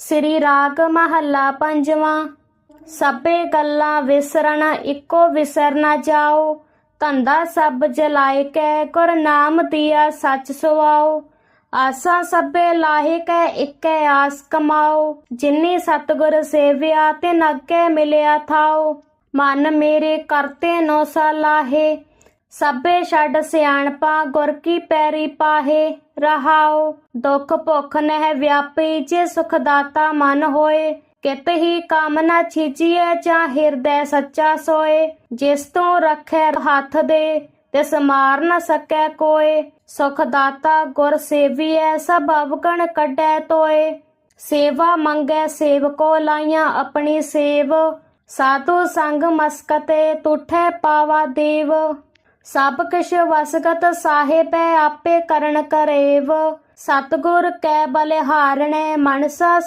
ਸ੍ਰੀ ਰਾਗ ਮਹੱਲਾ ਪੰਜਵਾਂ, ਸਭੇ ਗੱਲਾਂ ਵਿਸਰਨ ਇੱਕੋ ਵਿਸਰ ਨਾ ਜਾਓ। ਧੰਦਾ ਸਭ ਜਲਾਏ ਕੈ, ਗੁਰ ਨਾਮ ਦੀਆ ਸੱਚ ਸੁਆਓ। ਆਸਾਂ ਸਭੇ ਲਾਹੇ ਕੈ, ਇੱਕੈ ਆਸ ਕਮਾਓ। ਜਿਨੀ ਸਤਗੁਰ ਸੇਵਿਆ ਤੇ ਨੱਗੇ ਮਿਲਿਆ ਥਾਓ। ਮਨ ਮੇਰੇ ਕਰਤੇ ਨੋ ਸਲਾਹੇ ਸਭੇ ਛੱਡ ਸਿਆਣਪਾ, ਗੁਰ ਕੀ ਪੈਰੀ ਪਾਹੇ ਰਹਾਓ ਦੁੱਖ ਭੁੱਖ ਨਹਿ ਵਿਆਪੀ, ਜੇ ਸੁਖ ਦਾਤਾ ਮਨ ਹੋਏ। ਕਿਤ ਹੀ ਕਾਮਨਾ ਛੀਜੀਐ ਜਾਂ ਹਿਰਦੈ ਸੱਚਾ ਸੋਏ। ਜਿਸ ਤੋਂ ਰੱਖੈ ਹੱਥ ਦੇ, ਤਿਸ ਮਾਰ ਨ ਸਕੈ ਕੋਏ। ਸੁਖ ਦਾਤਾ ਗੁਰ ਸੇਵੀਐ, ਸਭ ਅਵਗਣ ਕੱਢੈ ਤੋਏ ਸੇਵਾ ਮੰਗੈ, ਸੇਵਕੋ ਲਾਈਆਂ ਆਪਣੀ ਸੇਵ। ਸਾਧੂ ਸੰਗ ਮਸਕਤੇ, ਤੁਠੈ ਪਾਵਾ ਦੇਵ। ਸਭ ਕਿਛ ਵਸਗਤ ਸਾਹਿਬੈ ਆਪੇ ਕਰਨ ਕਰੇਵ। ਸਤਗੁਰ ਕੈ ਬਲਿਹਾਰਣੈ ਮਨਸਾ